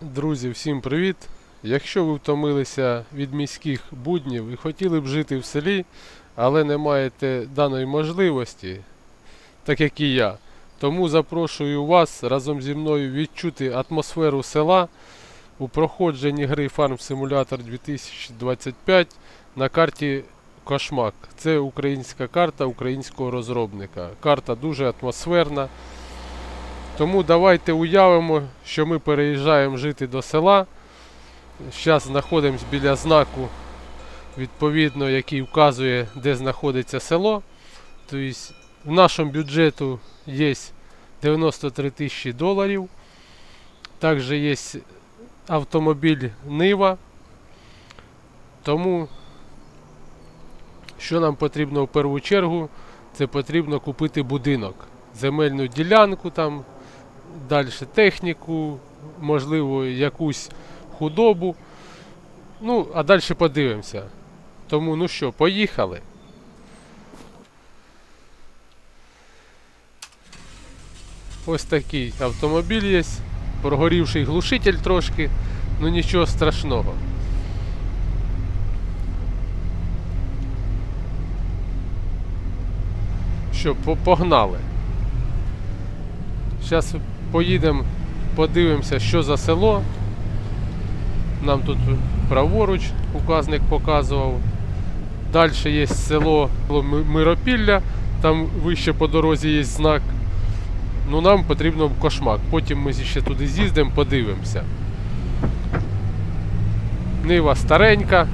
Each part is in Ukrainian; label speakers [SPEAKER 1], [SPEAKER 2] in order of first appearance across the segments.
[SPEAKER 1] Друзі, всім привіт! Якщо ви втомилися від міських буднів і хотіли б жити в селі, але не маєте даної можливості, так як і я, тому запрошую вас разом зі мною відчути атмосферу села у проходженні гри Farm Simulator 2025 на карті Кошмак. Це українська карта українського розробника. Карта дуже атмосферна. Тому давайте уявимо, що ми переїжджаємо жити до села. Зараз знаходимося біля знаку, відповідно, який вказує, де знаходиться село. Тобто в нашому бюджету є 93 тисячі доларів. Також є автомобіль Нива. Тому, що нам потрібно в першу чергу, це потрібно купити будинок, земельну ділянку там, далі техніку, можливо, якусь худобу. Ну, а далі подивимося. Тому, ну що, поїхали. Ось такий автомобіль є. Прогорівший глушитель трошки, ну нічого страшного. Що, погнали. Зараз поїдемо, подивимося, що за село. Нам тут праворуч указник показував. Далі є село Миропілля, там вище по дорозі є знак. Ну нам потрібно кошмак. Потім ми ще туди з'їздимо, подивимося. Нива старенька,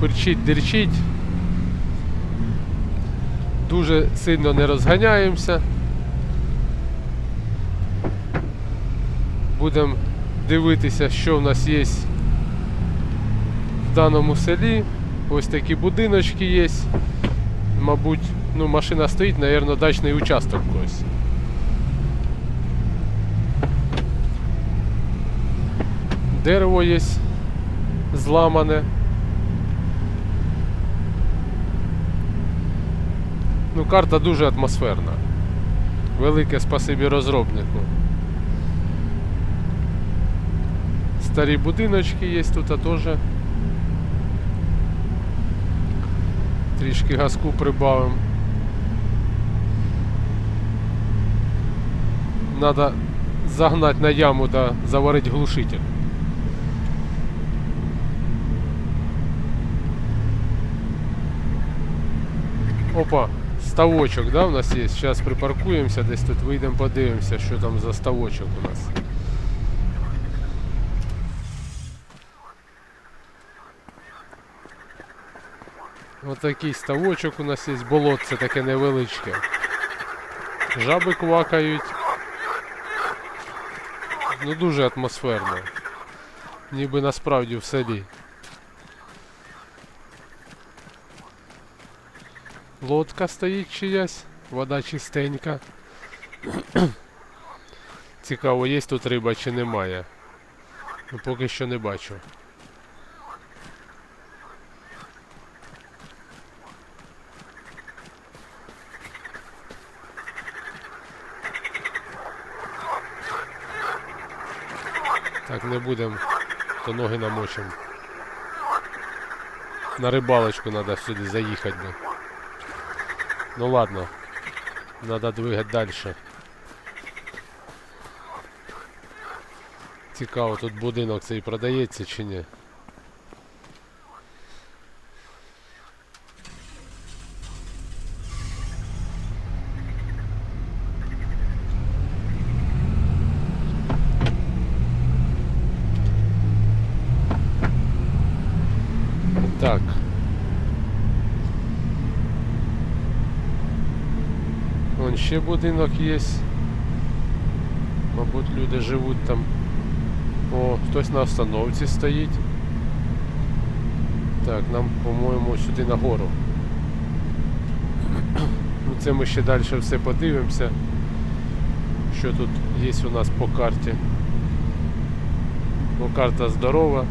[SPEAKER 1] перчить, дерчить. Дуже сильно не розганяємося. Будемо дивитися, що в нас є в даному селі. Ось такі будиночки є. Мабуть, ну, машина стоїть, мабуть, дачний участок когось. Дерево є зламане. Ну, карта дуже атмосферна. Велике спасибі розробнику. Старі будиночки є тут теж. Трішки газку прибавимо. Надо загнати на яму да заварити глушитель. Опа, ставочок, да, у нас є. Зараз припаркуємося, десь тут вийдемо, подивимося, що там за ставочок у нас. Отакий ставочок у нас є, болотце таке невеличке. Жаби квакають. Ну дуже атмосферно. Ніби насправді в селі. Лодка стоїть чиясь, вода чистенька. Цікаво, є тут риба чи немає. Ну, поки що не бачу. Так, не будемо, то ноги намочимо. На рибалочку треба сюди заїхати. би. Ну ладно, треба двигати далі. Цікаво, тут будинок цей продається чи ні. Так. Вон ще будинок є. Мабуть, люди живуть там. О, хтось на остановці стоїть. Так, нам, по-моєму, сюди нагору. Ну, це ми ще далі все подивимося. Що тут є у нас по карті. Ну, карта здорова.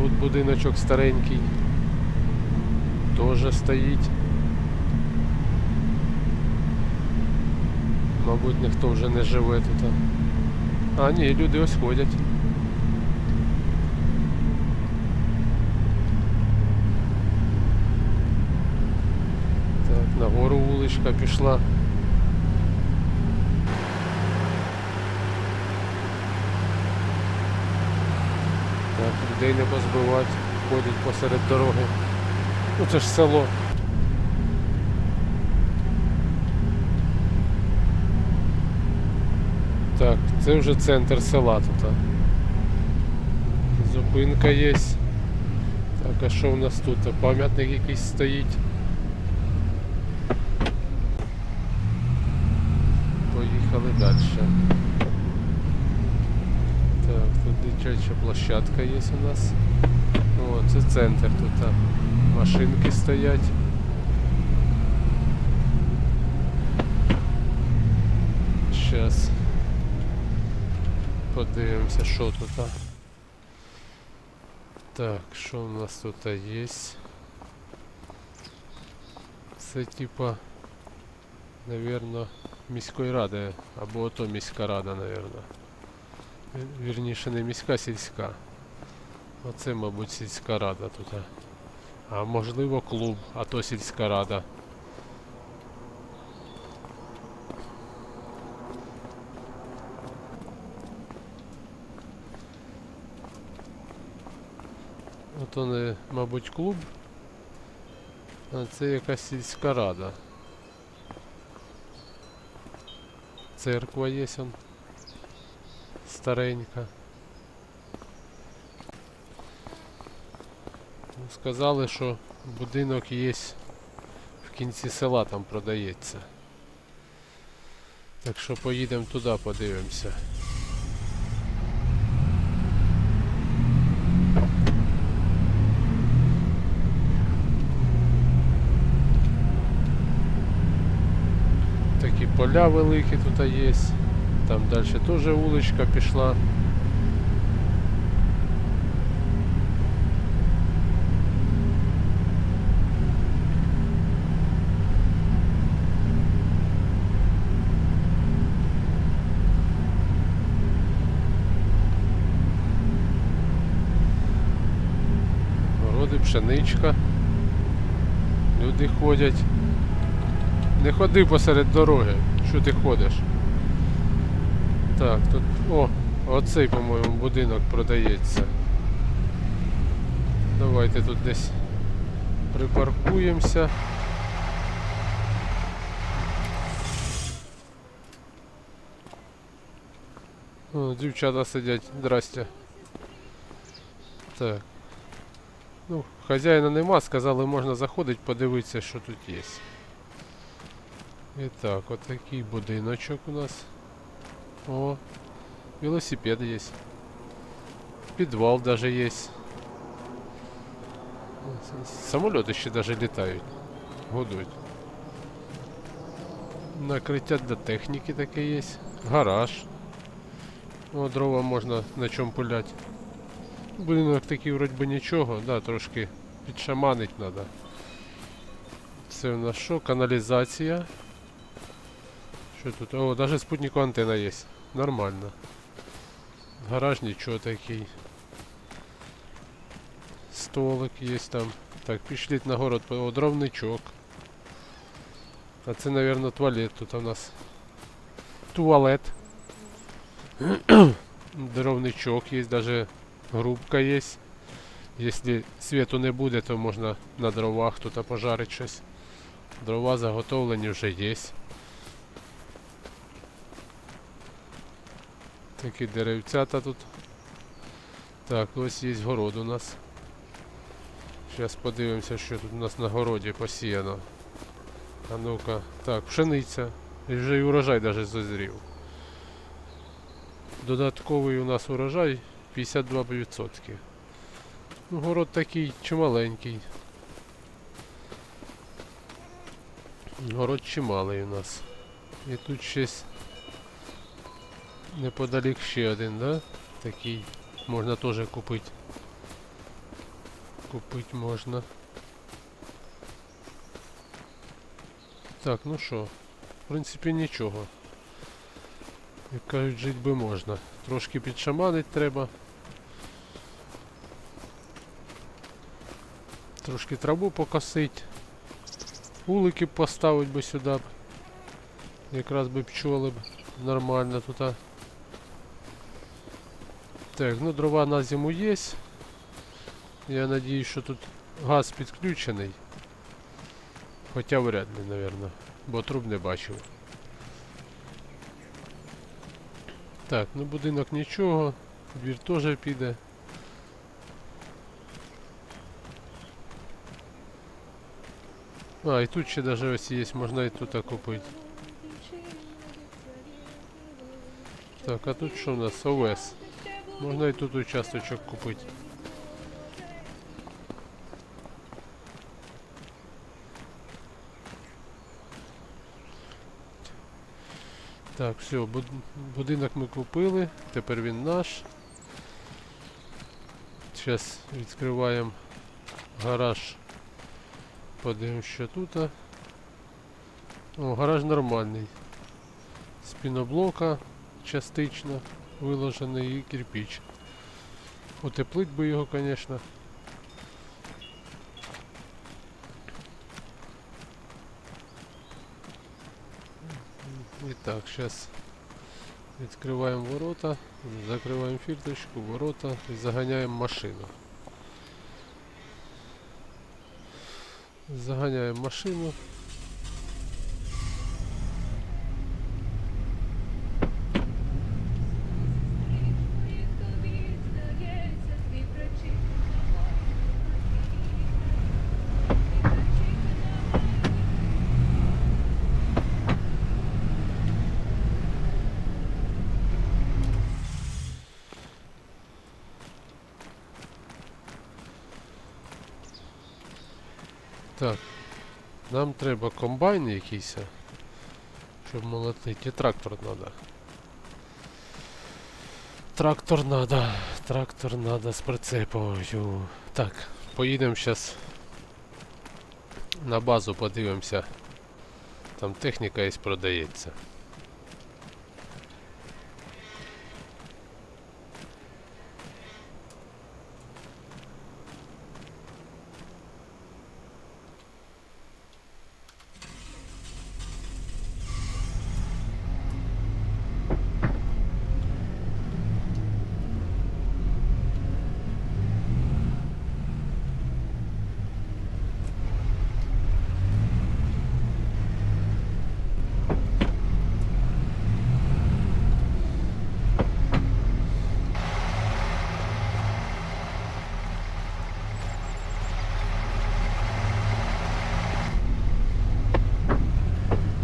[SPEAKER 1] Тут будиночок старенький. Теж стоїть. Мабуть, ніхто вже не живе тут. А ні, люди ось ходять. Так, нагору вуличка пішла. Так, людей не позбивати, ходять посеред дороги. Ну це ж село. Так, це вже центр села тут. Зупинка є. Так, а що в нас тут? Пам'ятник якийсь стоїть. Поїхали далі. Так, тут дитяча площадка є у нас. О, це центр тут. а, Машинки стоять. Сейчас подивимося, що тут. а. Так, що у нас тут є? Це типа, наверно, міської ради, або ото міська рада, наверно. Вір- Вірніше не міська, сільська. Оце, мабуть, сільська рада тут. а. Можливо клуб, а то сільська рада. Ото не, мабуть, клуб. А це якась сільська рада. Церква є он. Старенька. Ну, Сказали, що будинок є в кінці села там продається. Так що поїдемо туди, подивимося. Такі поля великі тут є. Там далі теж вуличка пішла. Городи, пшеничка. Люди ходять. Не ходи посеред дороги. Що ти ходиш? Так, тут. О, оцей, по-моєму, будинок продається. Давайте тут десь припаркуємося. О, дівчата сидять. Здрасте. Так. Ну, хазяїна нема, сказали, можна заходити, подивитися, що тут є. І так, отакий будиночок у нас. О, велосипед є. Підвал даже є. Самоліти ще даже літають. Гудуть. Накриття для техніки таке є. Гараж. О, дрова можна на чому пуляти. Будинок такий вроді би нічого, да, трошки підшаманить треба. Це у нас що? Каналізація. Що тут? О, навіть спутникова антенна є. Нормально. Гараж нічого такий. Столик є там. Так, пішліть на город. О, дровничок. А це, мабуть, туалет тут у нас. Туалет. Дровничок є, даже грубка є. Якщо світу не буде, то можна на дровах тут пожарити щось. Дрова заготовлені вже є. Такі деревцята тут. Так, ось є город у нас. Зараз подивимося, що тут у нас на городі посіяно. А ну-ка. Так, пшениця. І вже і урожай навіть зазрів. Додатковий у нас урожай 52%. Ну, город такий чималенький. Город чималий у нас. І тут щось неподалік ще один, да? Такий. Можна теж купити. Купити можна. Так, ну що, в принципі нічого. Як кажуть, жити би можна. Трошки підшаманить треба. Трошки траву покосить. Улики поставить би сюди. Якраз би пчоли б нормально тут. Так, ну дрова на зиму є. Я надіюсь, що тут газ підключений. Хоча вряд ли, напевно, бо труб не бачив. Так, ну будинок нічого, двір теж піде. А, і тут ще даже ось є, можна і тут купити. Так, а тут що у нас? ОВС. Можна і тут участочок купити. Так, все, будинок ми купили, тепер він наш. Зараз відкриваємо гараж. Подивимось, що тут. О, гараж нормальний. З піноблока частично виложений кирпич. Утеплить би його, звісно. І так, зараз відкриваємо ворота, закриваємо фірточку, ворота і заганяємо машину. Заганяємо машину. Так. Нам треба комбайн якийсь, щоб молотити. І трактор треба. Трактор надо. Трактор надо з прицепою. Так, поїдемо зараз на базу подивимося. Там техніка є продається.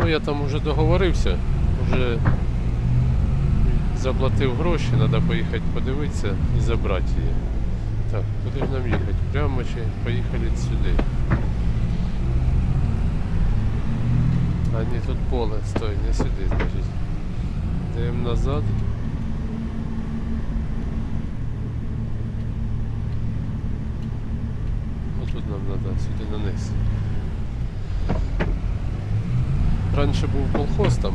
[SPEAKER 1] Ну я там уже договорився, вже заплатив гроші, треба поїхати подивитися і забрати її. Так, куди ж нам їхати? Прямо чи поїхали сюди. А ні, тут поле, стой, не сюди, значить. Йдемо назад. Отут нам треба, сюди на низ. Раніше був колхоз там.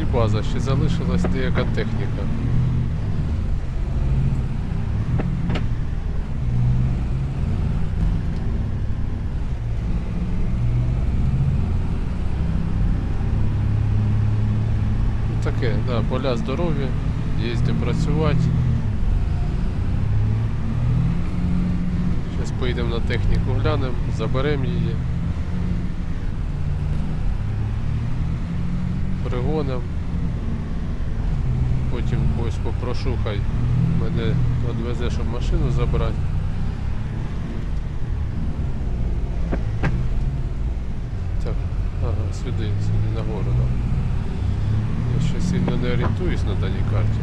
[SPEAKER 1] І база, ще залишилась деяка техніка. Ну, Таке, да, поля здорові, де працювати. Зараз поїдемо на техніку глянемо, заберемо її. Пригоним. Потім когось попрошу, хай мене відвезе, щоб машину забрати. Так, ага, сюди, сюди нагору нам. Я ще сильно не орієнтуюсь на даній карті.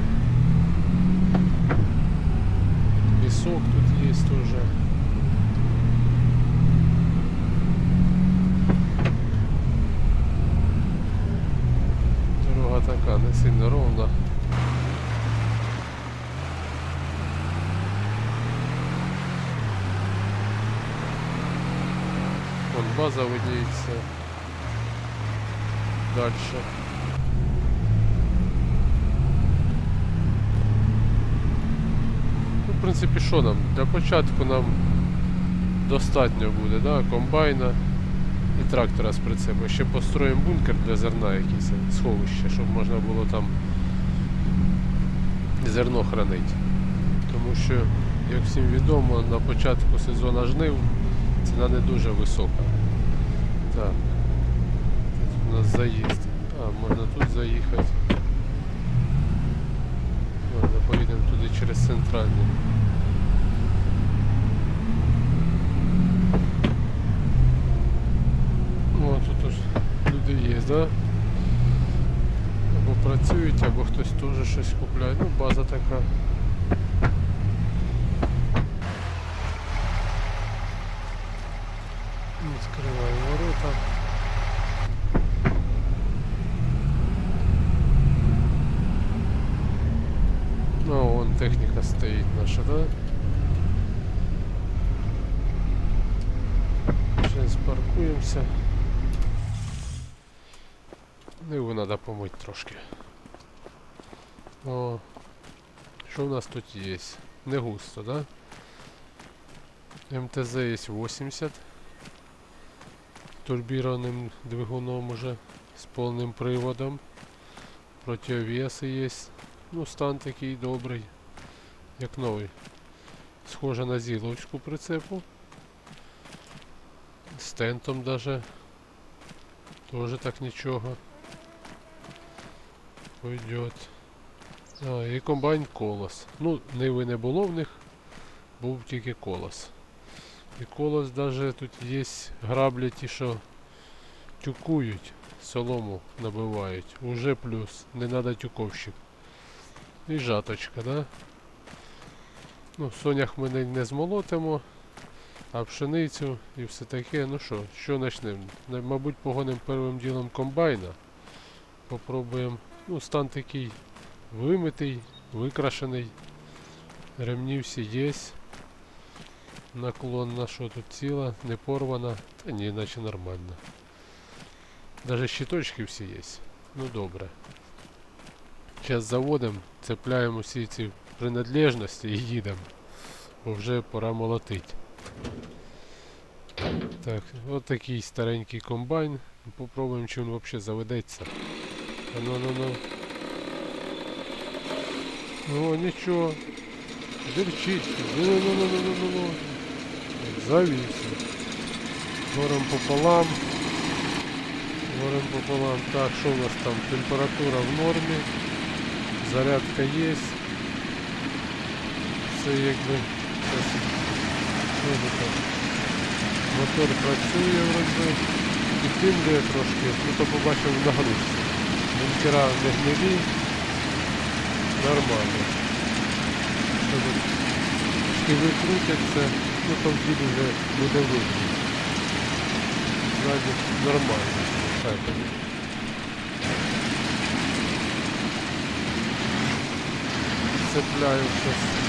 [SPEAKER 1] Лісок тут є теж. така, не сильно ровна. Вон база видіється далі. Ну, в принципі, що нам? Для початку нам достатньо буде, да? комбайна трактора з прицепу. Ще построїмо бункер для зерна якийсь, сховище, щоб можна було там зерно хранити. Тому що, як всім відомо, на початку сезону жнив ціна не дуже висока. Так. Тут у нас заїзд. А, можна тут заїхати. Ладно, поїдемо туди через центральний. О, тут уж люди є, да? Або працюють, або хтось теж щось купляє. Ну, база така. Відкриваю ворота. Ну, вон техніка стоїть наша, да? Зараз паркуємося. Ну, його треба помити трошки. О, що в нас тут є? Не густо, да? МТЗ є 80 турбірованим двигуном уже з повним приводом. Противовеси є. Ну, стан такий добрий, як новий. Схоже на зіловську прицепу. З тентом даже. Тоже так нічого. Пойдет. А, і комбайн колос. Ну, ниви не було в них, був тільки колос. І колос даже тут є граблі ті, що тюкують, солому набивають. Уже плюс, не треба тюковщик. І жаточка, да? Ну, сонях ми не, змолотимо, а пшеницю і все таке. Ну що, що почнемо? Мабуть, погонимо первим ділом комбайна. Попробуємо. Ну, стан такий вимитий, викрашений. Ремні всі є. Наклон на що тут ціла, не порвана. Та ні, наче нормально. Даже щиточки всі є. Ну добре. Зараз заводимо, цепляємо всі ці принадлежності і їдемо. Бо вже пора молотити. Так, от такий старенький комбайн. Попробуємо, чи він взагалі заведеться. А ну ну ну. Ну нічого. Дерчить. Ну. Горем пополам. Горем пополам. Так, що у нас там? Температура в нормі. Зарядка є. Якби. Це там? Мотор працює вроді. І тимлює трошки. Ну то побачив в нагрузці. Бункера не гнилі. Нормально. Тут? Трішки. Ну там дід вже буде видно. Ззаді нормально. Так. Цепляю щось.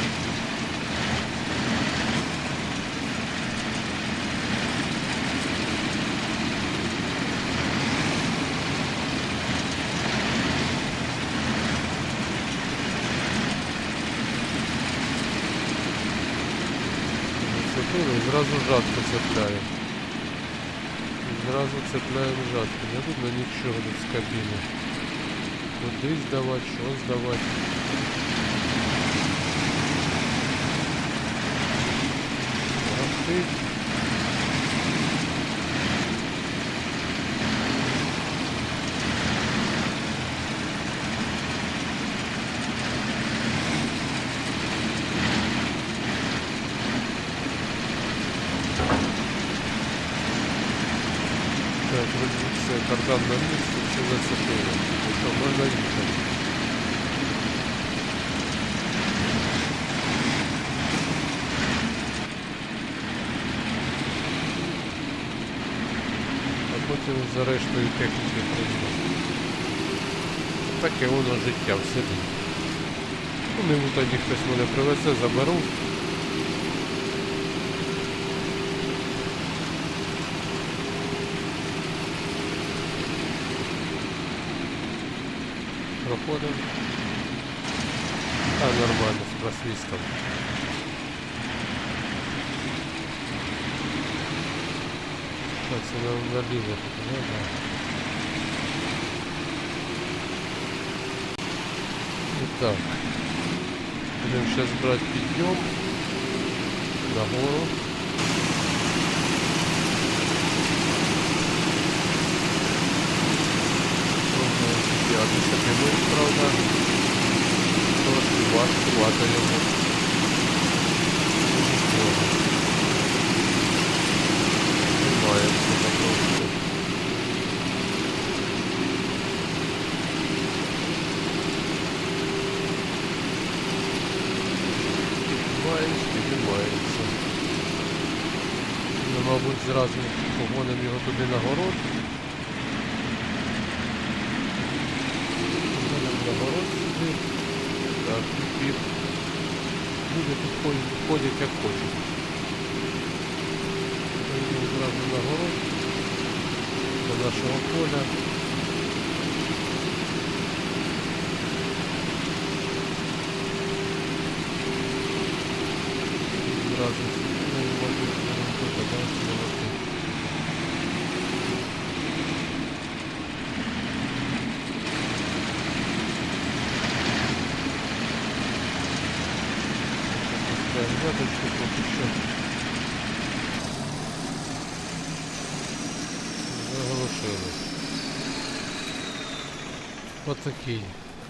[SPEAKER 1] Зацепили і зразу жатку цепляю. Зразу цепляємо жатку. Не видно нічого тут з кабіни. Куди здавати, що здавати. за рештою техніки пройду. Таке воно життя в селі. Ну, не тоді хтось мене привезе, заберу. Проходимо. А нормально, з просвістом. Так, це нам наліво. Итак, будем сейчас брать підйом на гору. Пробуємо піднятися прямим, правда. Трошки важкувато йому. Нічого. Тримаємося потрошку. Піднімаємось, піднімаємося. Ну, мабуть, зразу погонимо його туди на город. Погонимо на город сюди. Так, і під. Люди тут ходять, як хочуть. Зразу на город. До нашого поля. Зразу ну, мабуть, тут, а далі молоти. Поставимо задочку поки що. Заглушили. Отакий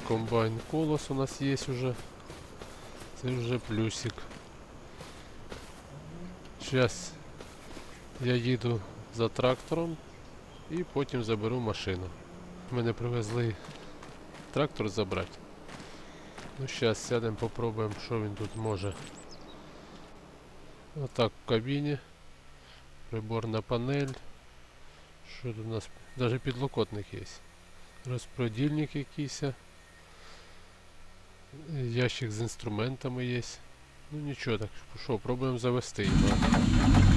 [SPEAKER 1] комбайн колос у нас є уже. Це вже плюсик. Зараз я їду за трактором і потім заберу машину. Мене привезли трактор забрати. Ну зараз сядемо, попробуємо, що він тут може. Отак в кабіні. Приборна панель. Що тут у нас? Навіть підлокотник є. Розпродільник якийсь. Ящик з інструментами є. Ну нічого, так що, пробуємо завести його.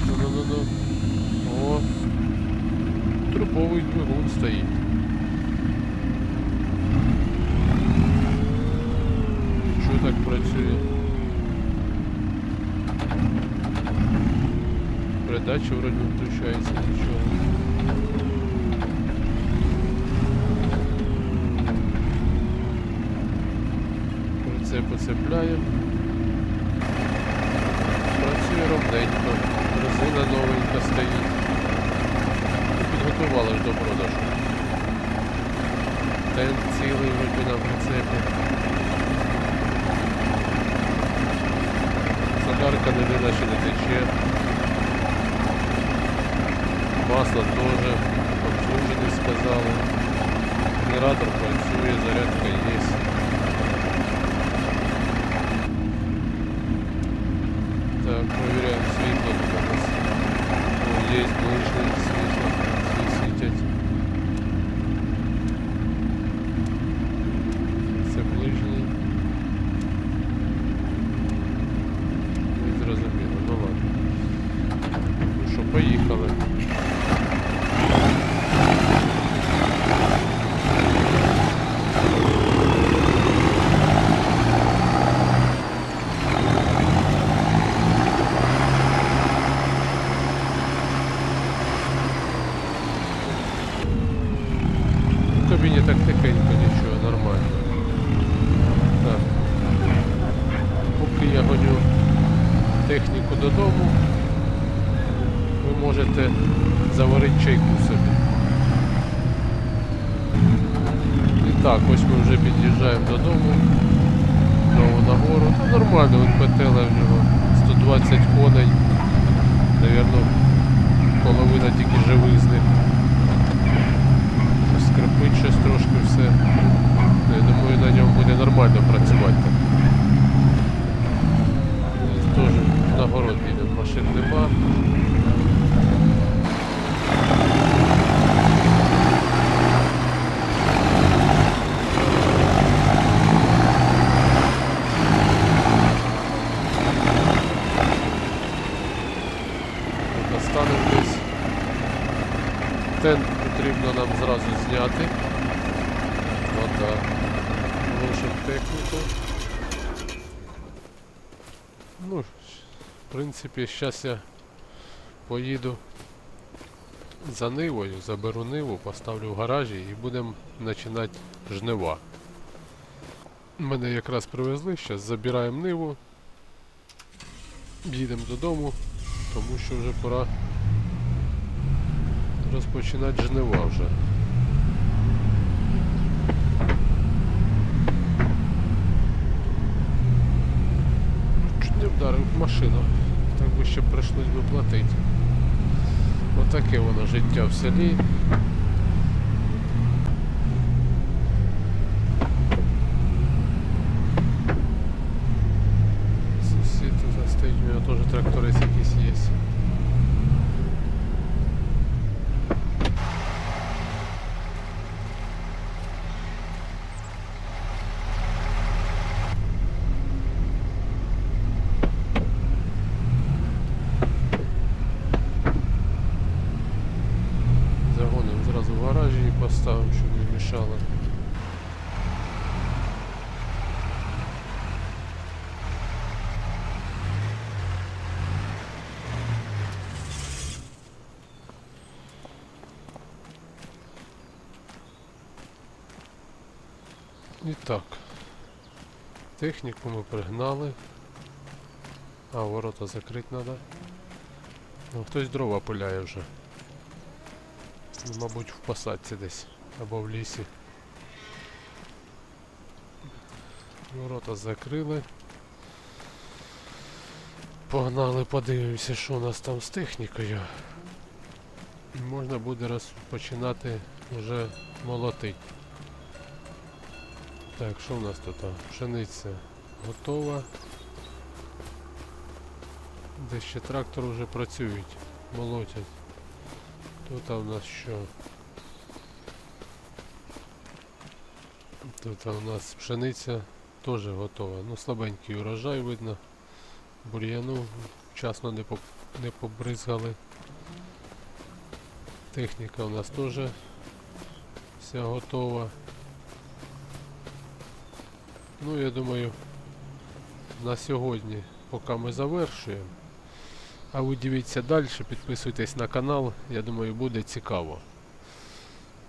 [SPEAKER 1] Ну-ну-ну-ну. О! Трубовий двигун стоїть. Що так працює? Передача вроді не включається, нічого. Прицеп. Працює ровненько. Резина новенька стоїть. Підготували ж до продажу. Тент цілий вроді на прицепі. Солярка ніде наче не тече. Масло теж обслужений сказали. Генератор працює, зарядка є. Так, проверяем світло тут у нас. О, є ближнє світло. Всі світять. Це ближній. Не зрозуміло, ну ладно. Ну що, поїхали. В кабіні так тихенько, нічого, нормально. Так. Поки я гоню техніку додому, ви можете заварити чайку собі. І так, ось ми вже під'їжджаємо додому. Знову на гору. Та нормально, він петела в нього 120 коней. Навірно, половина тільки живих з них. Скрипить щось трошки все. Ну, Я думаю, на ньому буде нормально працювати. Теж на город їдемо, машин нема. Достанемо десь. Тент потрібно нам зняти. Отак. Лишимо техніку. Ну, в принципі, зараз я поїду за нивою, заберу ниву, поставлю в гаражі і будемо починати жнива. Мене якраз привезли, зараз забираємо ниву. Їдемо додому, тому що вже пора розпочинати жнива вже. Чуть не вдарив машину, так би ще прийшлось би платити. Отаке воно життя в селі. Сусід тут стоїть, у нього теж тракторець якийсь є. Загонимо зразу в гаражі і поставимо, мішало. І так. Техніку ми пригнали. А, ворота закрити треба. Ну, хтось дрова пиляє вже. Ну, Мабуть, в посадці десь або в лісі. Ворота закрили. Погнали, подивимося, що у нас там з технікою. Можна буде розпочинати вже молотити. Так, що у нас тут? Пшениця готова. Де ще трактор вже працюють, молотять. Тут у нас що? Тут у нас пшениця теж готова. Ну, слабенький урожай видно. Бур'яну вчасно не, поп... не побризгали. Техніка у нас теж вся готова. Ну, я думаю, на сьогодні, поки ми завершуємо. А ви дивіться далі, підписуйтесь на канал, я думаю, буде цікаво.